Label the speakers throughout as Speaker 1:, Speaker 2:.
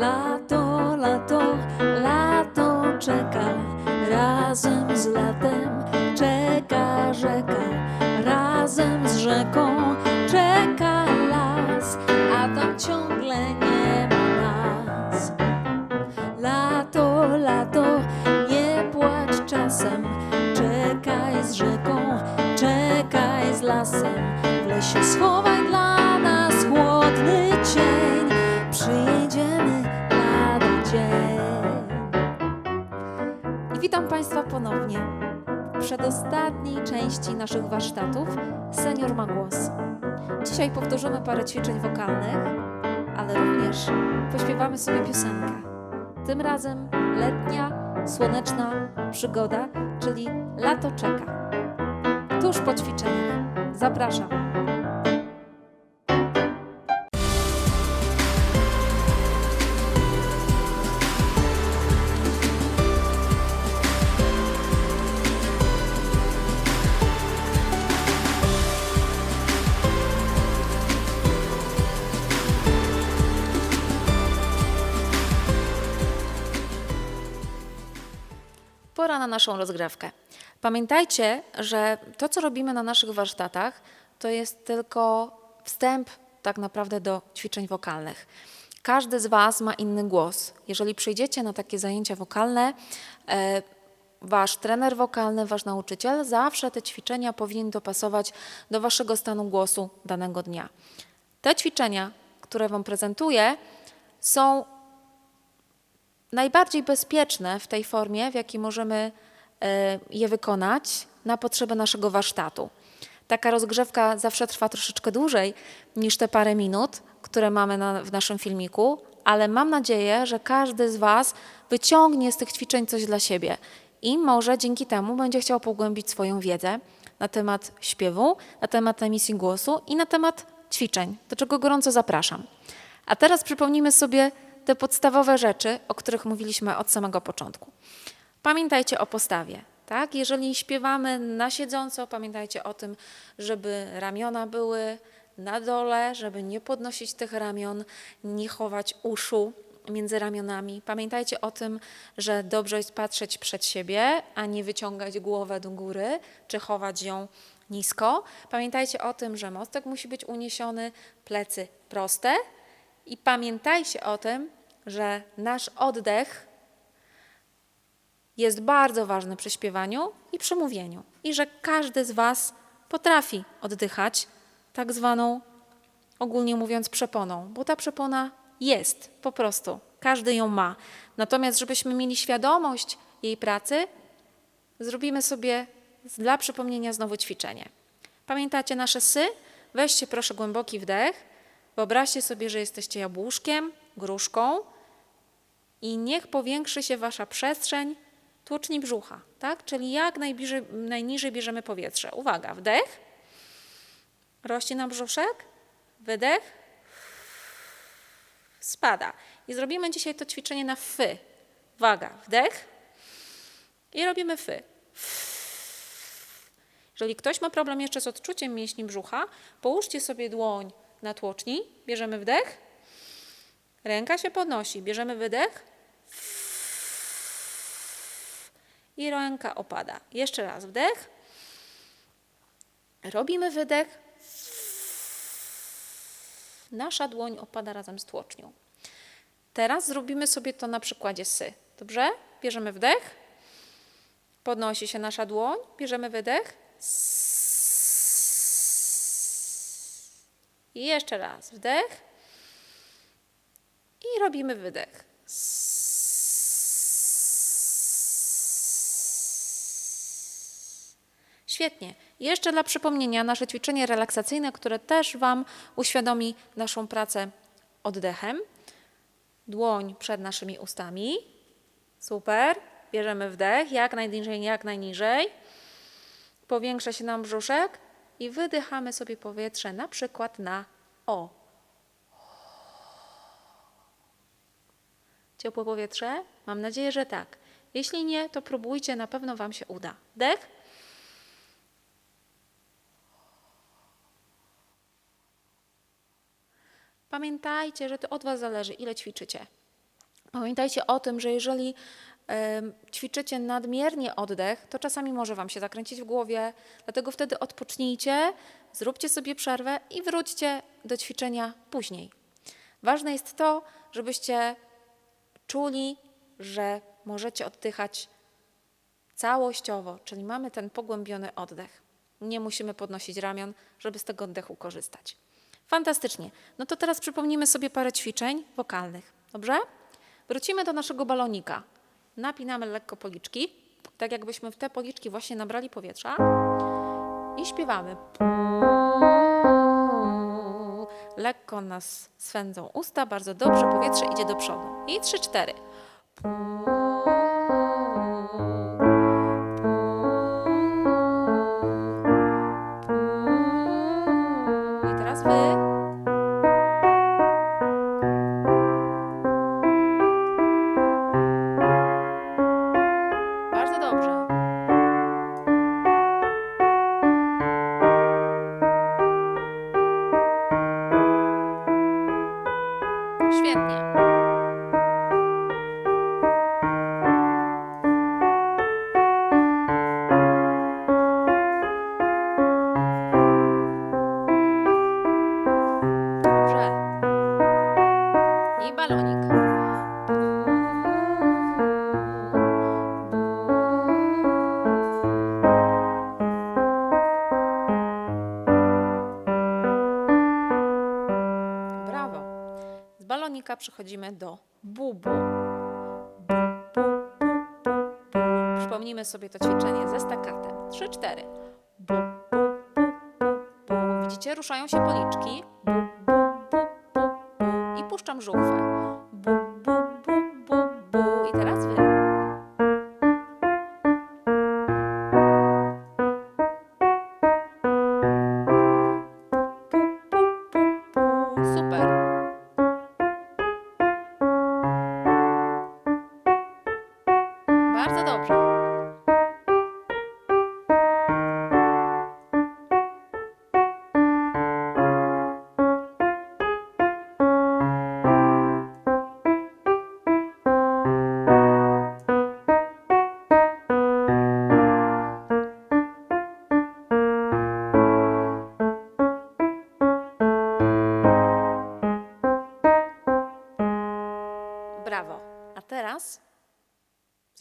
Speaker 1: Lato, lato, lato czeka, razem z latem czeka rzeka, razem z rzeką czeka las, a tam ciągle nie ma nas. Lato, lato, nie płacz czasem, czekaj z rzeką, czekaj z lasem, w lesie schowaj dla Państwa ponownie w przedostatniej części naszych warsztatów Senior ma głos. Dzisiaj powtórzymy parę ćwiczeń wokalnych, ale również pośpiewamy sobie piosenkę. Tym razem letnia, słoneczna przygoda, czyli lato czeka. Tuż po ćwiczeniach. Zapraszam. Na naszą rozgrzewkę. Pamiętajcie, że to, co robimy na naszych warsztatach, to jest tylko wstęp tak naprawdę do ćwiczeń wokalnych. Każdy z Was ma inny głos. Jeżeli przyjdziecie na takie zajęcia wokalne, e, Wasz trener wokalny, wasz nauczyciel zawsze te ćwiczenia powinien dopasować do waszego stanu głosu danego dnia. Te ćwiczenia, które Wam prezentuję, są najbardziej bezpieczne w tej formie, w jakiej możemy e, je wykonać na potrzeby naszego warsztatu. Taka rozgrzewka zawsze trwa troszeczkę dłużej niż te parę minut, które mamy na, w naszym filmiku, ale mam nadzieję, że każdy z Was wyciągnie z tych ćwiczeń coś dla siebie i może dzięki temu będzie chciał pogłębić swoją wiedzę na temat śpiewu, na temat emisji głosu i na temat ćwiczeń, do czego gorąco zapraszam. A teraz przypomnijmy sobie te podstawowe rzeczy, o których mówiliśmy od samego początku. Pamiętajcie o postawie. Tak? Jeżeli śpiewamy na siedząco, pamiętajcie o tym, żeby ramiona były na dole, żeby nie podnosić tych ramion, nie chować uszu między ramionami. Pamiętajcie o tym, że dobrze jest patrzeć przed siebie, a nie wyciągać głowę do góry, czy chować ją nisko. Pamiętajcie o tym, że mostek musi być uniesiony, plecy proste, i pamiętajcie o tym, że nasz oddech jest bardzo ważny przy śpiewaniu i przy mówieniu. I że każdy z Was potrafi oddychać tak zwaną, ogólnie mówiąc, przeponą, bo ta przepona jest po prostu. Każdy ją ma. Natomiast, żebyśmy mieli świadomość jej pracy, zrobimy sobie dla przypomnienia znowu ćwiczenie. Pamiętacie nasze sy? Weźcie proszę głęboki wdech. Wyobraźcie sobie, że jesteście jabłuszkiem, gruszką i niech powiększy się wasza przestrzeń tłoczni brzucha, tak? Czyli jak najbliżej, najniżej bierzemy powietrze. Uwaga, wdech, rośnie nam brzuszek, wydech, spada. I zrobimy dzisiaj to ćwiczenie na fy. Uwaga, wdech i robimy fy. Jeżeli ktoś ma problem jeszcze z odczuciem mięśni brzucha, połóżcie sobie dłoń na tłoczni, bierzemy wdech, ręka się podnosi, bierzemy wydech i ręka opada. Jeszcze raz wdech, robimy wydech, nasza dłoń opada razem z tłocznią. Teraz zrobimy sobie to na przykładzie sy. Dobrze? Bierzemy wdech, podnosi się nasza dłoń, bierzemy wydech, i jeszcze raz wdech. I robimy wydech. Świetnie. Jeszcze dla przypomnienia nasze ćwiczenie relaksacyjne, które też Wam uświadomi naszą pracę oddechem. Dłoń przed naszymi ustami. Super. Bierzemy wdech, jak najniżej, jak najniżej. Powiększa się nam brzuszek i wydychamy sobie powietrze na przykład na O. Ciepłe powietrze? Mam nadzieję, że tak. Jeśli nie, to próbujcie, na pewno Wam się uda. Dech. Pamiętajcie, że to od Was zależy, ile ćwiczycie. Pamiętajcie o tym, że jeżeli ćwiczycie nadmiernie oddech, to czasami może Wam się zakręcić w głowie, dlatego wtedy odpocznijcie, zróbcie sobie przerwę i wróćcie do ćwiczenia później. Ważne jest to, żebyście czuli, że możecie oddychać całościowo, czyli mamy ten pogłębiony oddech. Nie musimy podnosić ramion, żeby z tego oddechu korzystać. Fantastycznie. No to teraz przypomnimy sobie parę ćwiczeń wokalnych. Dobrze? Wrócimy do naszego balonika. Napinamy lekko policzki, tak jakbyśmy w te policzki właśnie nabrali powietrza i śpiewamy. Lekko nas swędzą usta, bardzo dobrze, powietrze idzie do przodu. I trzy, cztery. I teraz wy. Balonik. Brawo. Z balonika przechodzimy do bubu. Bu, bu, bu, bu, bu. Przypomnijmy sobie to ćwiczenie ze bu, bu. Widzicie, ruszają się policzki. Katastrophe. Bu, bu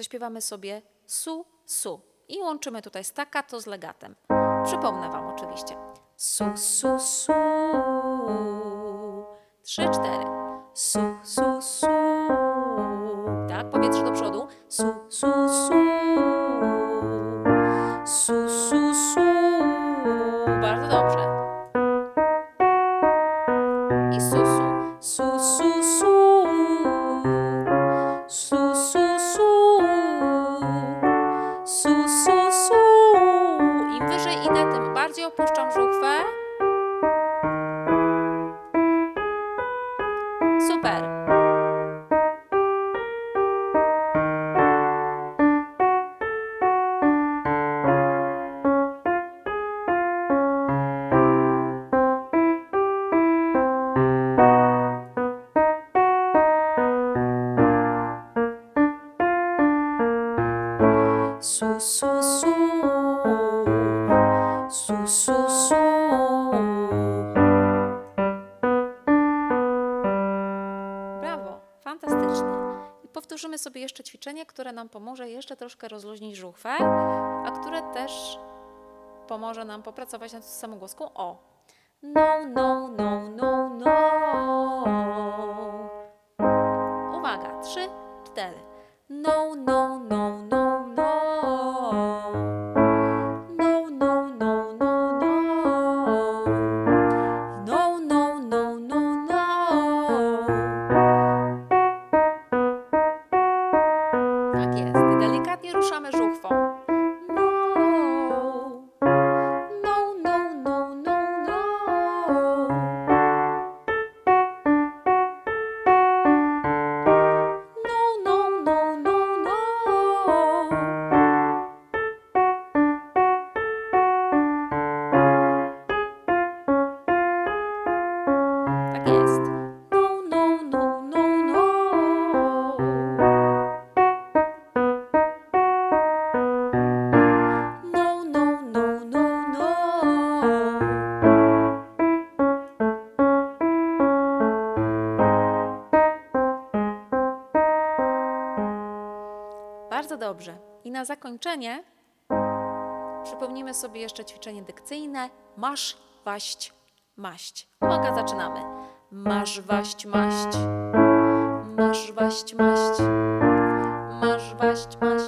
Speaker 1: zaśpiewamy sobie su, su. I łączymy tutaj staccato z legatem. Przypomnę Wam oczywiście. Su, su, su. Trzy, cztery. Su, su, su. Su, su, su. Brawo, fantastycznie. Powtórzymy sobie jeszcze ćwiczenie, które nam pomoże jeszcze troszkę rozluźnić żuchwę, a które też pomoże nam popracować nad samogłoską O. No, no, no, no,
Speaker 2: zakończenie przypomnimy sobie jeszcze ćwiczenie dykcyjne. Masz, waść, maść. Uwaga, zaczynamy. Masz, waść, maść. Masz, waść, maść. Masz, waść, maść.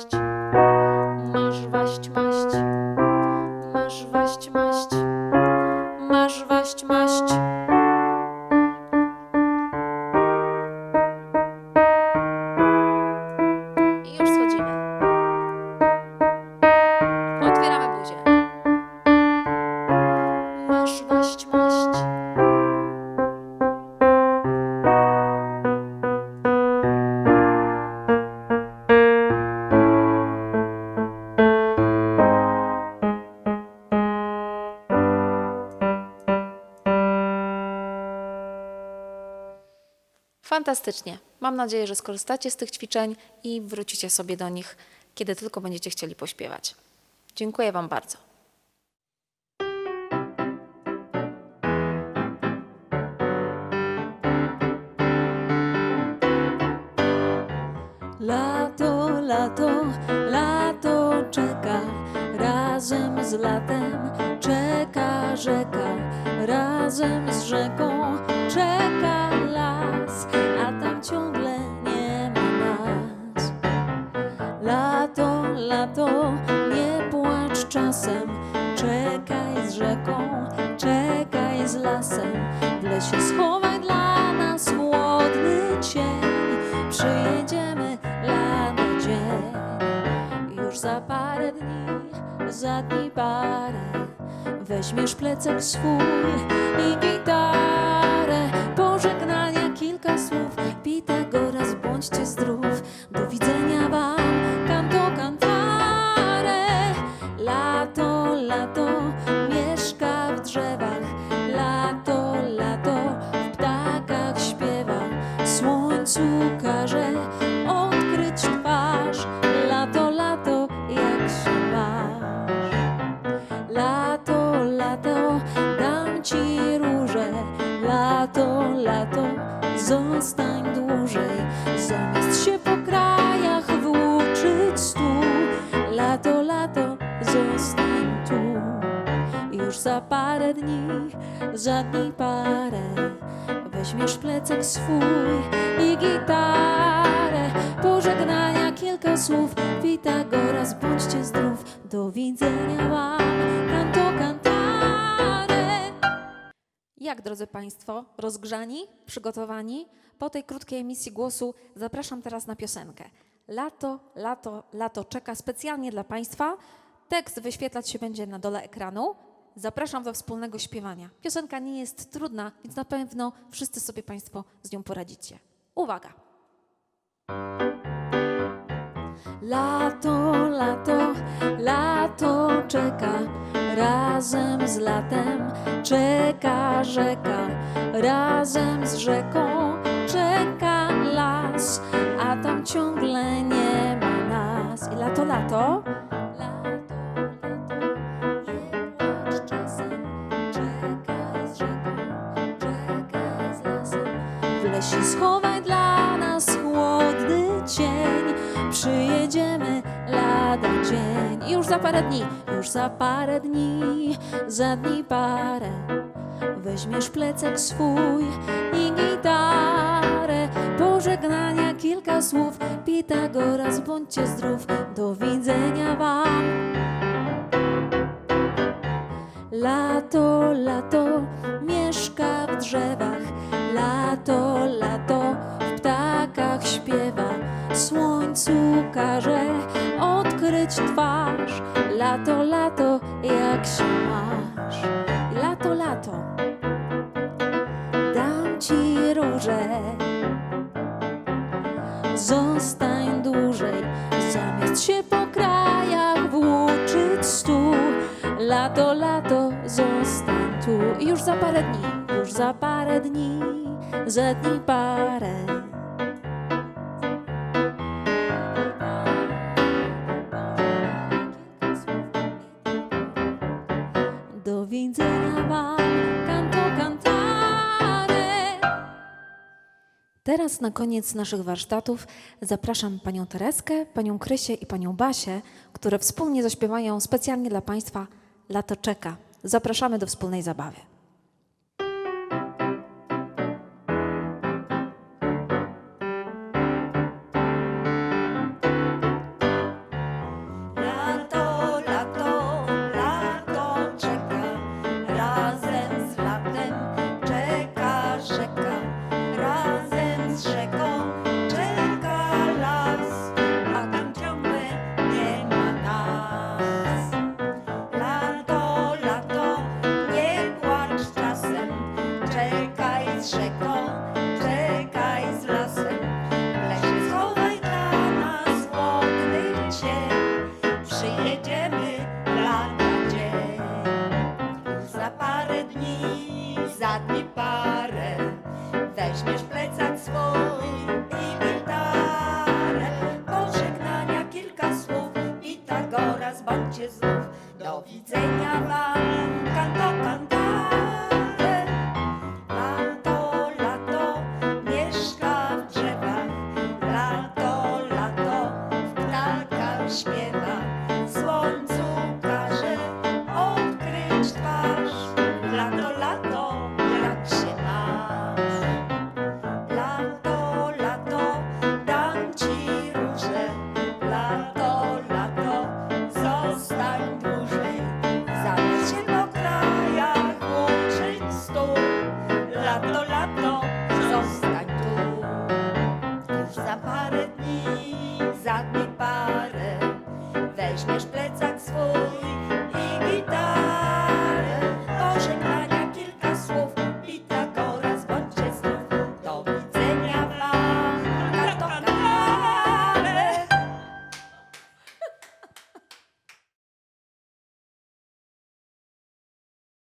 Speaker 2: Fantastycznie. Mam nadzieję, że skorzystacie z tych ćwiczeń i wrócicie sobie do nich, kiedy tylko będziecie chcieli pośpiewać. Dziękuję Wam bardzo.
Speaker 1: Lato, lato, lato czeka, razem z latem czeka rzeka, razem z rzeką czeka ciągle nie ma nas. Lato, lato, nie płacz czasem, czekaj z rzeką, czekaj z lasem, w lesie schowaj dla nas chłodny cień, przyjedziemy lada dzień. Już za parę dni, za dni parę, weźmiesz plecak swój i gitarę, słów, Pitagoras bądźcie zdrów, za parę dni, za dni parę, weźmiesz plecak swój i gitarę. Pożegnania kilka słów, Pitagoras, bądźcie zdrów. Do widzenia wam, canto cantare.
Speaker 2: Jak, drodzy Państwo, rozgrzani, przygotowani? Po tej krótkiej emisji głosu zapraszam teraz na piosenkę. Lato, lato, lato czeka specjalnie dla Państwa. Tekst wyświetlać się będzie na dole ekranu. Zapraszam do wspólnego śpiewania. Piosenka nie jest trudna, więc na pewno wszyscy sobie Państwo z nią poradzicie. Uwaga!
Speaker 1: Lato, lato, lato czeka, razem z latem czeka rzeka, razem z rzeką czeka las, a tam ciągle nie ma nas. I lato, lato, Lesie schowaj dla nas chłodny cień, przyjedziemy lada dzień. Już za parę dni, już za parę dni, za dni parę, weźmiesz plecak swój i gitarę. Pożegnania kilka słów, Pitagoras, bądźcie zdrów, do widzenia wam. Lato, lato, mieszka w drzewach. Lato, lato, w ptakach śpiewa. Słońcu każe odkryć twarz. Lato, lato, jak się masz. Lato, lato, dam ci róże. Zostań dłużej, zamiast się po krajach włóczyć stu. Lato, lato, zostań tu. Już za parę dni, za parę dni, za dni parę. Do widzenia wam, canto cantare.
Speaker 3: Teraz na koniec naszych warsztatów zapraszam panią Tereskę, panią Krysię i panią Basię, które wspólnie zaśpiewają specjalnie dla państwa Lato czeka. Zapraszamy do wspólnej zabawy.
Speaker 4: Zbądźcie znów. Do widzenia wam, kanto, kanto